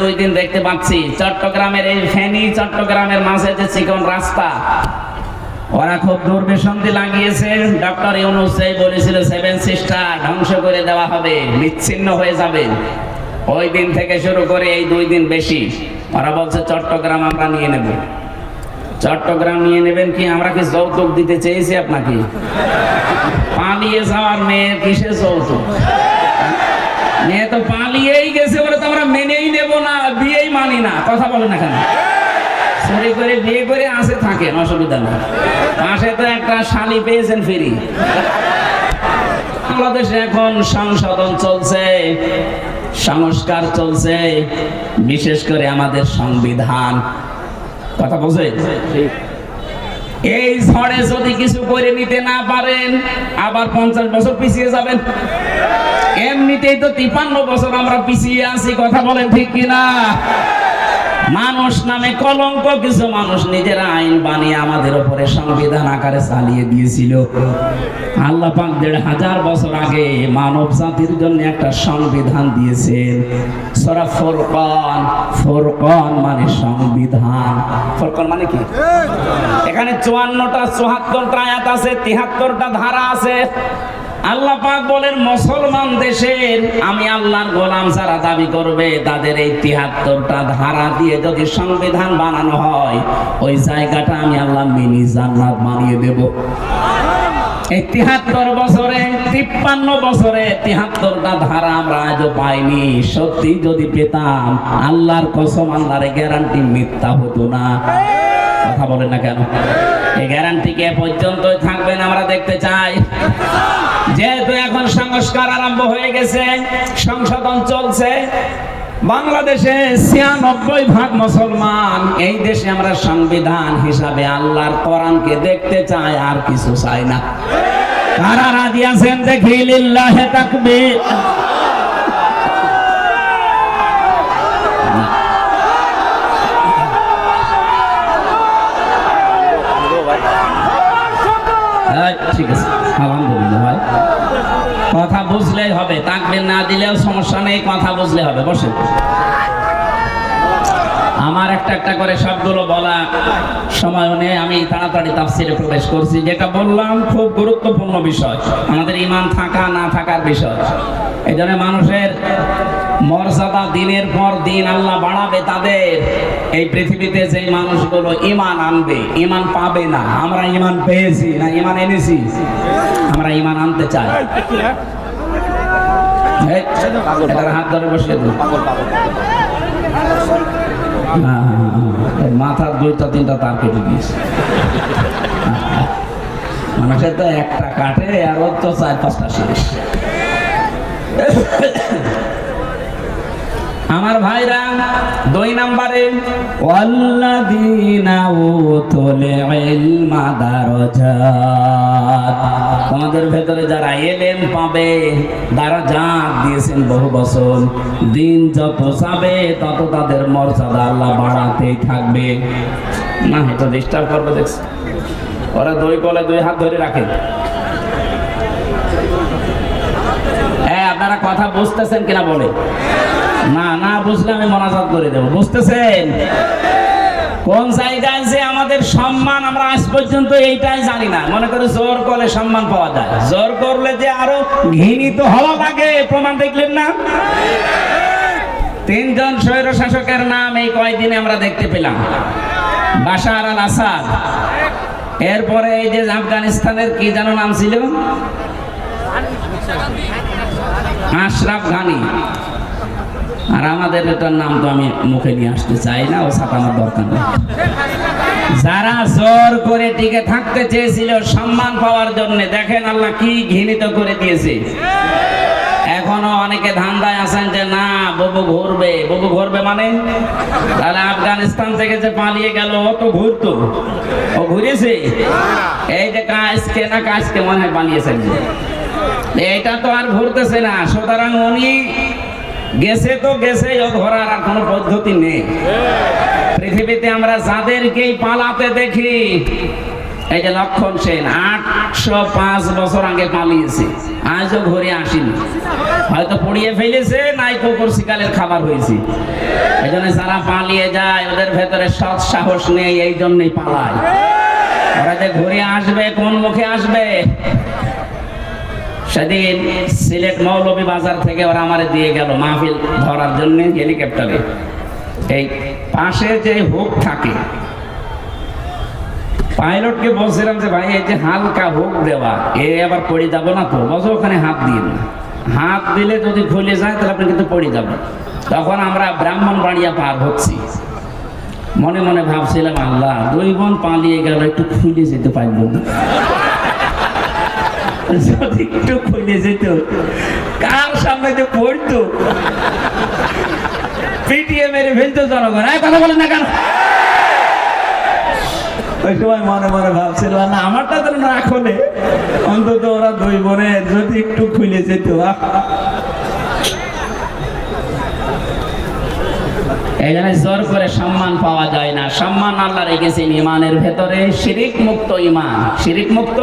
দুই দিন দেখতে পাচ্ছি। চট্টগ্রামের এই ফেনী চট্টগ্রামের মাঝে যে চিকন রাস্তা, ওরা খুব দুর্বিসন্ধি লাগিয়েছে। ডক্টর ইউনুস বলেছিল সেভেন সিস্টার ধ্বংস করে দেওয়া হবে, বিচ্ছিন্ন হয়ে যাবে। ওই দিন থেকে শুরু করে এই দুই দিন বেশি। ওরা বলছে, চট্টগ্রাম আমরা নিয়ে নেব। চট্টগ্রাম নিয়ে নেবেন কি? আমরা কি যৌতুক দিতে চেয়েছি আপনাকে? পালিয়ে যাওয়ার মেয়ের কিসে যৌতুক? মেয়ে তো পালিয়েই কথা বলে না কেন? চুরি করে বিয়ে করে আসে থাকেন অসুবিধা তো একটা শালি পেয়েছেন ফিরি। বাংলাদেশে এখন সংশোধন চলছে, সংস্কার চলছে, বিশেষ করে আমাদের সংবিধান। কথা বোঝে এই ঝড়ে যদি কিছু করে নিতে না পারেন, আবার পঞ্চাশ বছর পিছিয়ে যাবেন। এমনিতেই তো তিপান্ন বছর আমরা পিছিয়ে আছি, কথা বলেন ঠিক কিনা? মানুষ নামে কলঙ্ক, কিছু মানুষ নিজেরা আইন বানিয়ে আমাদের উপরে সংবিধান আকারে চালিয়ে দিয়েছিল। আল্লাহ পাক দেড় হাজার বছর আগে মানব জাতির জন্য একটা সংবিধান দিয়েছেন। সরা ফোরকন ফোরকন মানে সংবিধান। ফোরকন মানে কি? এখানে চুয়ান্নটা, চুয়াত্তরটা আয়াত আছে, তিহাত্তরটা ধারা আছে। আল্লাহ বলেন, মুসলমান দেশের আমি আল্লাহর গোলাম যারা দাবি করবে, তাদের এই তিহাত্তরটা ধারা দিয়ে যদি সংবিধান বানানো হয়, ওই জায়গাটা আমি আল্লাহ মিনি জান্নাত বানিয়ে দেব। এই তিহাত্তর বছরে, তিপ্পান্ন বছরে তিহাত্তরটা ধারা আমরা আজও পাইনি। সত্যি যদি পেতাম, আল্লাহর কসম, আল্লাহর গ্যারান্টি মিথ্যা হতো না। কথা বলেন না কেন? গ্যারান্টি কে পর্যন্ত থাকবেন আমরা দেখতে চাই? যেহেতু এখন সংস্কার আরম্ভ হয়ে গেছে, সংশোধন চলছে, বাংলাদেশে ছিয়ানব্বই ভাগ মুসলমান এই দেশে আমরা সংবিধান হিসাবে আল্লাহর কোরআনকে দেখতে চাই, আর কিছু চাই না। কারা রাজি আছেন দেখি? লিল্লাহে তাকবীর। ভাই কথা বুঝলেই হবে, তাকবির না দিলেও সমস্যা নেই, কথা বুঝলে হবে বসে আমার একটা একটা করে সবগুলো বলা সময় নেই, আমি তাড়াতাড়ি তাফসিরে প্রবেশ করছি। যেটা বললাম খুব গুরুত্বপূর্ণ বিষয়, আমাদের ইমান থাকা না থাকার বিষয়। এই মানুষের মর্যাদা দিনের পর দিন আল্লাহ বাড়াবে তাদের। এই পৃথিবীতে যে মানুষগুলো ইমান আনবে ইমান পাবে না। আমরা ইমান পেয়েছি না ইমান এনেছি? আমরা ইমান আনতে চাই। হাত ধরে এর মাথার দুইটা, তিনটা তার কেটে দিয়েছে। মানুষের তো একটা কাটে, আর ওর তো চার পাঁচটা শেষ। আমার ভাইরা, দুই নাম্বারে, ওয়াল্লাযীনা উতুল ইলমা দারাজাত তোমাদের ভেতরে যারা এলেম পাবে, দারাজাত দিয়েছেন বহু বছর। দিন যত যাবে তত তাদের মর্যাদা আল্লাহ বাড়াতেই থাকবে। না, এটা ডিস্টার্ব করবে, দেখছি। ওরা দুই কলে দুই হাত ধরে রাখে। হ্যাঁ আপনারা কথা বুঝতেছেন কিনা বলে? না না বুঝলে আমি মনাজাত করে দেবো, বুঝতেছেন? কোন জায়গায় যে আমাদের সম্মান আমরা আজ পর্যন্ত এইটাই জানি না। মনে করে জোর করলে সম্মান পাওয়া যায়। জোর করলে যে আরও ঘৃণিত হওয়া লাগে, প্রমাণ দেখলেন না? তিনজন স্বৈর শাসকের নাম এই কয়দিনে আমরা দেখতে পেলাম। বাশার আল আসাদ এরপরে এই যে আফগানিস্তানের কি যেন নাম ছিল? আশরাফ ঘানি। আর আমাদের এটার নাম তো আমি মুখে নিয়ে আসতে চাই না, ও ছাপানোর দরকার নেই। যারা জোর করে টিকে থাকতে চেয়েছিল সম্মান পাওয়ার জন্য, দেখেন আল্লাহ কি ঘৃণিত করে দিয়েছে। এখনও অনেকে ধান্দায় আছেন যে, না, ববু ঘুরবে। ববু ঘুরবে মানে? তাহলে আফগানিস্তান থেকে যে পালিয়ে গেল, ও তো ঘুরতো। ও ঘুরেছে? এই যে কাজকে না কাজকে মনে হয় পালিয়েছেন। এটা তো আর ঘুরতেছে না। সুতরাং উনি গেছে তো গেছে ধরার আর কোনো পদ্ধতি নেই। পৃথিবীতে আমরা যাদেরকেই পালাতে দেখি, এই যে লক্ষণ সেন, আটশো পাঁচ বছর আগে পালিয়েছে, আজও ঘুরে আসেনি। হয়তো পড়িয়ে ফেলেছে, নাই কুকুর শিকালের খাবার হয়েছে। এই জন্য যারা পালিয়ে যায়, ওদের ভেতরে সৎ সাহস নেই, এই জন্যই পালায়। ওরা যে ঘুরে আসবে, কোন মুখে আসবে? সেদিন সিলেট মৌলভী বাজার থেকে ওরা আমারে দিয়ে গেল মাহফিল ধরার জন্য হেলিকপ্টারে। এই পাশে যে হুক থাকে। পাইলটকে বলছিলাম যে, ভাই, এই যে হালকা হুক দেওয়া, এ আবার পড়ে যাব না তো? বসো ওখানে হাত দিয়ে হাত দিলে যদি খুলে যায়, তাহলে আপনি কিন্তু পড়ে যাবেন। তখন আমরা ব্রাহ্মণ বাড়িয়া পার হচ্ছি। মনে মনে ভাবছিলাম, আল্লাহ, দুই বোন পালিয়ে গেল, একটু খুলে যেতে পারব না। যদি একটু খুলে যেত পড়তো? না মনে মনে ভাবছিল, না যদি জোর করে সম্মান পাওয়া যায় না। সম্মান আল্লাহ রেখেছেন ইমানের ভেতরে। শিরিক মুক্ত ইমান। শিরিক মুক্ত?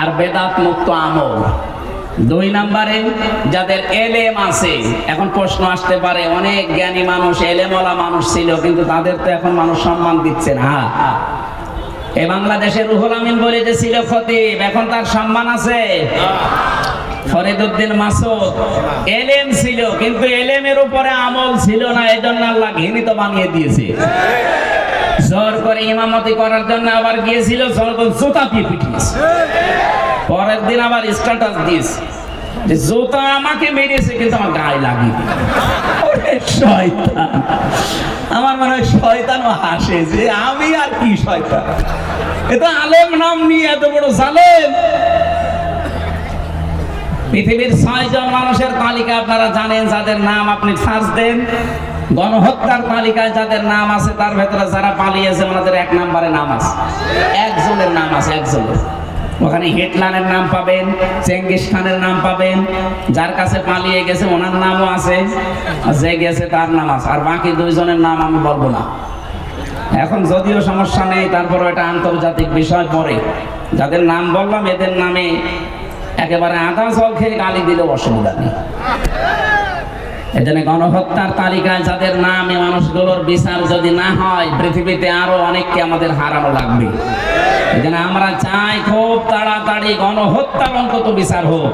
আর বেদাত মুক্ত আমল। দুই নম্বরে, যাদের এলেম আছে, এখন প্রশ্ন আসতে পারে, অনেক জ্ঞানী মানুষ, এলেমওয়ালা মানুষ ছিল, কিন্তু তাদের তো এখন মানুষ সম্মান দিচ্ছে না। এ বাংলাদেশের রুহুল আমিন বলে যে, ছিল খতিব, এখন তার সম্মান আছে। ফরিদুদ্দিন মাসুদ, এলেম ছিল, কিন্তু এলেমের উপরে আমল ছিল না এই জন্য আল্লাহ ঘৃণিত বানিয়ে দিয়েছে। জোর করে ইমামতি করার জন্য আবার গিয়েছিল জুতা দিয়ে পিটিয়েছে পরের দিন আবার স্ট্যাটাস দিয়েছে যে জুতা আমাকে মেরেছে কিন্তু আমার গায়ে আমার মনে হয় শয়তানও হাসে যে আমি আর কি শয়তান? এটা আলেম নাম নিয়ে এত বড় জালেম। পৃথিবীর ছয়জন মানুষের তালিকা আপনারা জানেন, যাদের নাম আপনি সার্চ দেন। গণহত্যার তালিকায় যাদের নাম আছে, তার ভেতরে যারা পালিয়েছে, ওনাদের এক নাম্বারে নাম আছে। একজনের নাম আছে, একজনের। ওখানে হিটলারের নাম পাবেন, চেঙ্গিস খানের নাম পাবেন, যার কাছে পালিয়ে গেছে, ওনার নামও আছে যে গেছে, তার নাম আছে। আর বাকি দুইজনের নাম আমি বলব না। এখন যদিও সমস্যা নেই তারপর এটা আন্তর্জাতিক বিষয় পড়ে যাদের নাম বললাম, এদের নামে একেবারে আধা জল খেয়ে গালি দিলেও অসুবিধা নেই। এজন্য গণহত্যার তালিকায় যাদের নাম এই মানুষগুলোর বিচার যদি না হয়, পৃথিবীতে আরও অনেককে আমাদের হারানো লাগবে। এজন্য আমরা চাই খুব তাড়াতাড়ি গণহত্যার অন্তত বিচার হোক।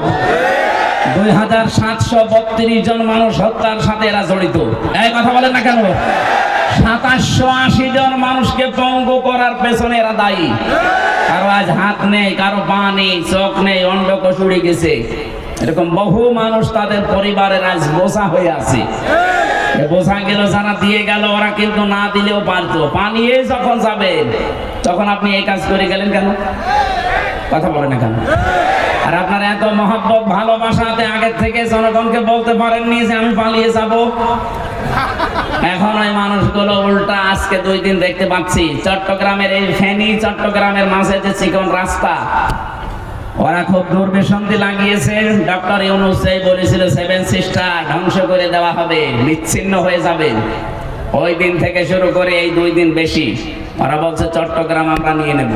দুই হাজার সাতশো বত্রিশ জন মানুষ হত্যার সাথে এরা জড়িত। এই কথা বলেন না কেন? সাতাশশো আশি জন মানুষকে পঙ্গু করার পেছনে এরা দায়ী। কারও আজ হাত নেই, কারও পা নেই, চোখ নেই অন্ডকোষ উড়ে গেছে। এরকম বহু মানুষ তাদের পরিবারের আজ বোঝা হয়ে আছে। বোঝা গেল যারা দিয়ে গেল, ওরা কিন্তু না দিলেও পারতো। পানিয়ে যখন যাবে, তখন আপনি এই কাজ করে গেলেন কেন? কথা বলেন কেন? আর আপনার এত মহব্বত, ভালোবাসাতে আগের থেকে জনগণকে বলতে পারেননি যে আমি পালিয়ে যাব? এখন ওই মানুষগুলো উল্টা আজকে দুই দিন দেখতে পাচ্ছি, চট্টগ্রামের এই ফেনী, চট্টগ্রামের মাঝে যে চিকন রাস্তা ওরা খুব দুর্বিসন্ধি লাগিয়েছে। ডক্টর ইউনুস এই বলেছিল সেভেন সিস্টার ধ্বংস করে দেওয়া হবে বিচ্ছিন্ন হয়ে যাবে। ওই দিন থেকে শুরু করে এই দুই দিন বেশি। ওরা বলছে, চট্টগ্রাম আমরা নিয়ে নেব।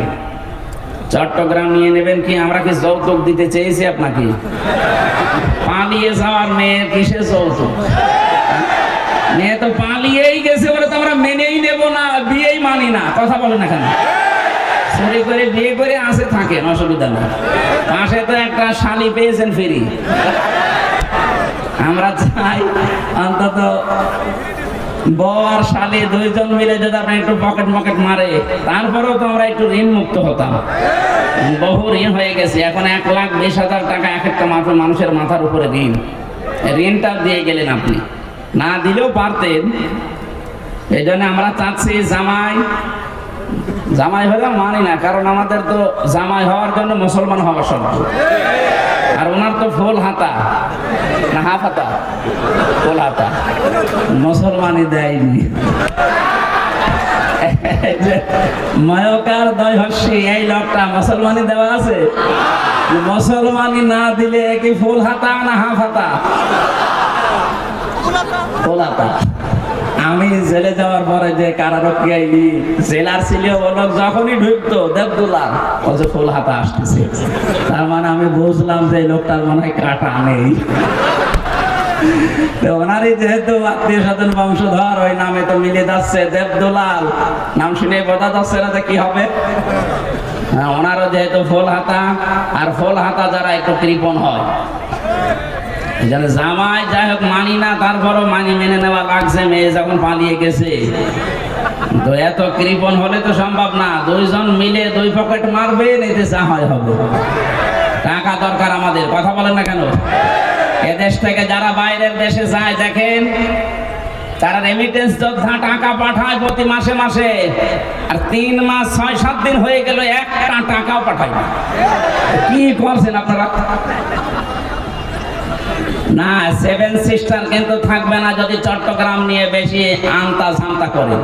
চট্টগ্রাম নিয়ে নেবেন কি? আমরা কি যৌতুক দিতে চেয়েছি আপনাকে? পালিয়ে যাওয়ার মেয়ের কিসে যৌতুক? মেয়ে তো পালিয়েই গেছে বলে তো আমরা মেনেই নেব না, বিয়েই মানি না। কথা বলে না কেন? চুরি করে বিয়ে করে আসে থাকেন অসুবিধা নেই। পাশে তো একটা শালি পেয়েছেন ফ্রি। আমরা চাই অন্তত বউ আর শালি দুইজন মিলে যদি আপনি একটু পকেট মকেট মারে, তারপরেও তো আমরা একটু ঋণ মুক্ত হতাম। বহু ঋণ হয়ে গেছে, এখন এক লাখ বিশ হাজার টাকা এক একটা মাথা মানুষের মাথার উপরে ঋণ। ঋণটা দিয়ে গেলেন আপনি। না দিলেও পারতেন। এই জন্য আমরা চাচ্ছি জামাই জামাই হলে মানি না, কারণ আমাদের তো জামাই হওয়ার জন্য মুসলমান হওয়া শর্ত আর ওনার তো ফুল হাতা। না, হাফ হাতা। ফুল হাতা। মুসলমানই দেয়নি। এই লোকটা মুসলমানি দেওয়া আছে। মুসলমানি না দিলে কি ফুল হাতা না হাফ হাতা? ফুল হাতা। আমি জেলে যাওয়ার পরে যে কারারক্ষী আইলি জেলার ছিল বলল যখনই ঢুকতো দেবদুলা বলছে ফুল হাতা আসতেছে। তার মানে আমি বুঝলাম যে লোকটার মনে হয় কাটা নেই। ওনারই যেহেতু আত্মীয় স্বজন বংশধর ওই নামে তো মিলে যাচ্ছে দেবদুলাল। নাম শুনে বোঝা যাচ্ছে না যে কি হবে। হ্যাঁ, ওনারও যেহেতু ফুল হাতা আর ফুল হাতা যারা একটু কৃপণ হয়। জন্য জামাই যাই হোক, মানি না, তারপরও মানি মেনে নেওয়া লাগছে, মেয়ে যখন পালিয়ে গেছে। তো এত কৃপণ হলে তো সম্ভব না, দুইজন মিলে দুই পকেট মারবে, নিতে যা হয় হবে। টাকা দরকার আমাদের, কথা বলেন না কেন? এদেশ থেকে যারা বাইরের দেশে যায়, দেখেন, তারা রেমিটেন্স যোদ্ধা টাকা পাঠায় প্রতি মাসে মাসে, আর তিন মাস, ছয়, সাত দিন হয়ে গেল, একটা টাকাও পাঠায় কি করছেন আপনারা? না সেভেন সিস্টার কিন্তু থাকবে না যদি চট্টগ্রাম নিয়ে বেশি আনতা ঝান্তা করে।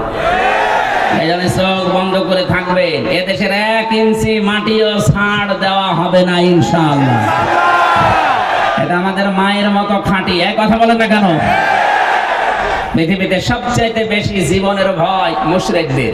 চোখ বন্ধ করে এদেশের এক ইঞ্চি মাটিও ছাড় দেওয়া হবে না এটা আমাদের মায়ের মতো এক কথা না কেন? পৃথিবীতে সবচাইতে বেশি জীবনের ভয় মুশরিকদের।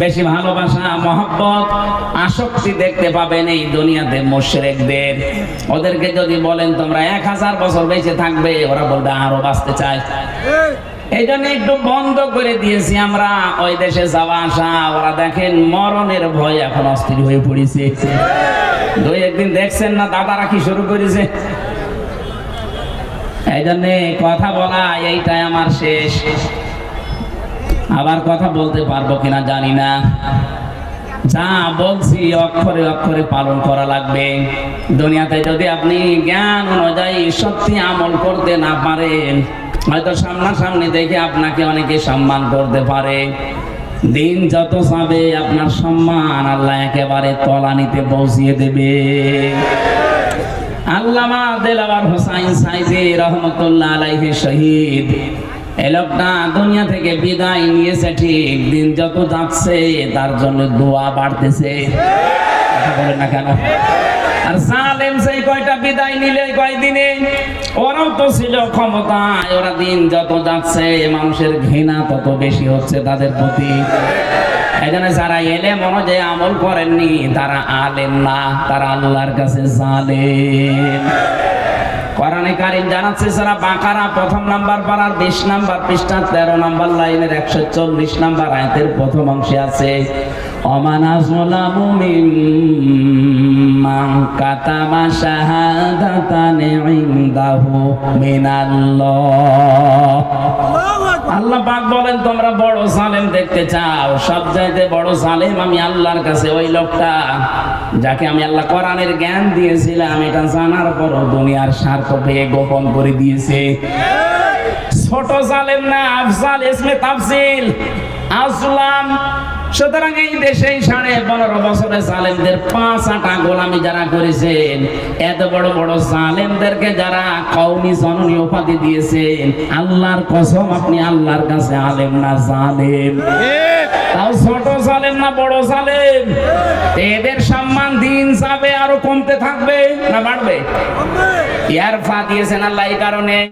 বেশি ভালোবাসা, মহব্বত, আসক্তি দেখতে পাবেন এই দুনিয়াতে মোশরেকদের। ওদেরকে যদি বলেন, তোমরা এক হাজার বছর বেঁচে থাকবে, ওরা বলবে, আরও বাঁচতে চায় এই একটু বন্ধ করে দিয়েছি আমরা। ওই দেশে যাওয়া আসা, ওরা দেখেন মরণের ভয় এখন অস্থির হয়ে পড়েছে। দুই একদিন দেখছেন না, দাদারা কি শুরু করেছে? এই জন্য কথা বলা, এইটাই আমার শেষ। আবার কথা বলতে পারব কিনা জানি না। যা বলছি অক্ষরে অক্ষরে পালন করা লাগবে। দুনিয়াতে যদি আপনি জ্ঞান অনুযায়ী সত্যি আমল করতে না পারেন, হয়তো সামনাসামনি দেখে আপনাকে অনেকে সম্মান করতে পারে। দিন যত যাবে আপনার সম্মান আল্লাহ একেবারে তলানিতে পৌঁছিয়ে দেবে। আল্লামা দেলাওয়ার হোসাইন সাইজি রহমতুল্লাহ আলাইহি শহীদ এই লোকটা দুনিয়া থেকে বিদায় নিয়েছে, ঠিক দিন যত যাচ্ছে, তার জন্য দোয়া বাড়তেছে। না কেন? আর সালেম সেই কয়টা বিদায় নিলে কয়দিনে? ওরাও তো ছিল ক্ষমতায়, ওরা দিন যত যাচ্ছে, মানুষের ঘৃণা তত বেশি হচ্ছে তাদের প্রতি। জন্য যারা এলে অনুযায়ী আমল করেননি, তারা আলেন না, তারা আল্লাহর কাছে জালেন কোরআনে কারিম জানাচ্ছে যারা বাঁকারা, প্রথম নাম্বার পাড়ার বিশ নাম্বার পৃষ্ঠা তেরো নাম্বার লাইনের একশো চল্লিশ নাম্বার আয়তের প্রথম অংশে আছে আমি আল্লাহর কাছে, ওই লোকটা। যাকে আমি আল্লাহ কোরআনের জ্ঞান দিয়েছিলাম, এটা জানার পর দুনিয়ার স্বার্থ পেয়ে গোপন করে দিয়েছে। ছোট জালেম না, আফজাল, ইসমে তাফসিল আসলাম সুতরাং এই দেশে সাড়ে পনেরো বছরে পাঁচ আটা গোলামি যারা করেছেন, এত বড় বড় যারা কৌমি জননী উপাধি দিয়েছেন, আল্লাহর কসম আপনি আল্লাহর কাছে আলেম না জালেম? তাও ছোট জালেম না বড় জালেম? এদের সম্মান দিন যাবে আরও কমতে থাকবে না বাড়বে? ইয়ার ফা দিয়েছেন আল্লাহ এই কারণে।